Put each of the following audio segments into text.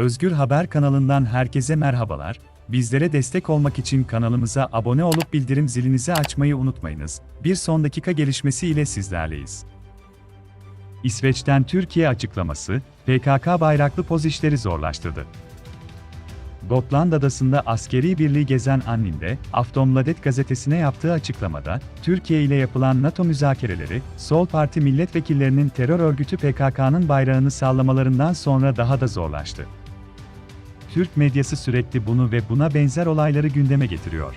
Özgür Haber kanalından herkese merhabalar. Bizlere destek olmak için kanalımıza abone olup bildirim zilinizi açmayı unutmayınız. Bir son dakika gelişmesi ile sizlerleyiz. İsveç'ten Türkiye açıklaması, PKK bayraklı poz zorlaştırdı. Gotland adasında askeri birliği gezen Anninde, Aftonbladet gazetesine yaptığı açıklamada, Türkiye ile yapılan NATO müzakereleri, Sol Parti milletvekillerinin terör örgütü PKK'nın bayrağını sallamalarından sonra daha da zorlaştı. Türk medyası sürekli bunu ve buna benzer olayları gündeme getiriyor.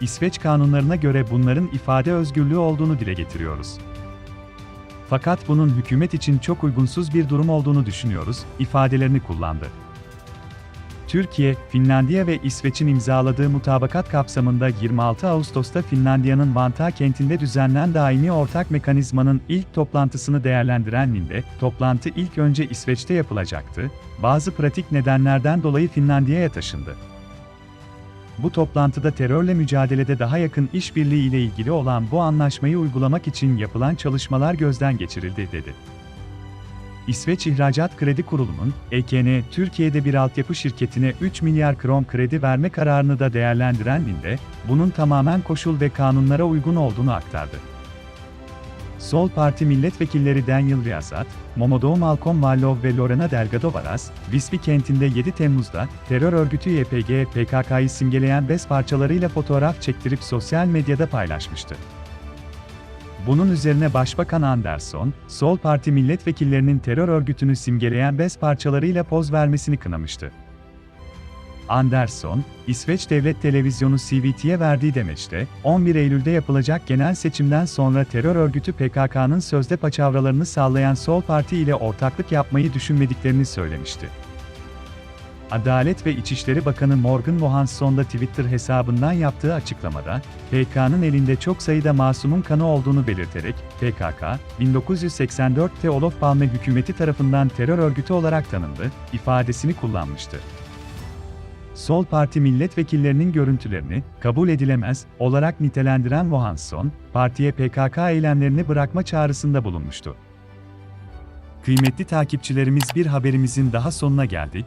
İsveç kanunlarına göre bunların ifade özgürlüğü olduğunu dile getiriyoruz. Fakat bunun hükümet için çok uygunsuz bir durum olduğunu düşünüyoruz, ifadelerini kullandı. Türkiye, Finlandiya ve İsveç'in imzaladığı mutabakat kapsamında 26 Ağustos'ta Finlandiya'nın Vantaa kentinde düzenlenen daimi ortak mekanizmanın ilk toplantısını değerlendiren Linde, toplantı ilk önce İsveç'te yapılacaktı, bazı pratik nedenlerden dolayı Finlandiya'ya taşındı. Bu toplantıda terörle mücadelede daha yakın işbirliği ile ilgili olan bu anlaşmayı uygulamak için yapılan çalışmalar gözden geçirildi, dedi. İsveç İhracat Kredi Kurulu'nun, EKN, Türkiye'de bir altyapı şirketine 3 milyar kron kredi verme kararını da değerlendiren Linde, bunun tamamen koşul ve kanunlara uygun olduğunu aktardı. Sol Parti milletvekilleri Daniel Riazat, Momodou Malcolm Vallov ve Lorena Delgado Varas, Visby kentinde 7 Temmuz'da terör örgütü YPG, PKK'yı simgeleyen bez parçalarıyla fotoğraf çektirip sosyal medyada paylaşmıştı. Bunun üzerine Başbakan Anderson, Sol Parti milletvekillerinin terör örgütünü simgeleyen bez parçalarıyla poz vermesini kınamıştı. Anderson, İsveç Devlet Televizyonu CVT'ye verdiği demeçte, 11 Eylül'de yapılacak genel seçimden sonra terör örgütü PKK'nın sözde paçavralarını sağlayan Sol Parti ile ortaklık yapmayı düşünmediklerini söylemişti. Adalet ve İçişleri Bakanı Morgan Johansson da Twitter hesabından yaptığı açıklamada, PKK'nın elinde çok sayıda masumun kanı olduğunu belirterek, PKK, 1984'te Olof Palme hükümeti tarafından terör örgütü olarak tanındı, ifadesini kullanmıştı. Sol Parti milletvekillerinin görüntülerini kabul edilemez olarak nitelendiren Johansson, partiye PKK eylemlerini bırakma çağrısında bulunmuştu. Kıymetli takipçilerimiz bir haberimizin daha sonuna geldik.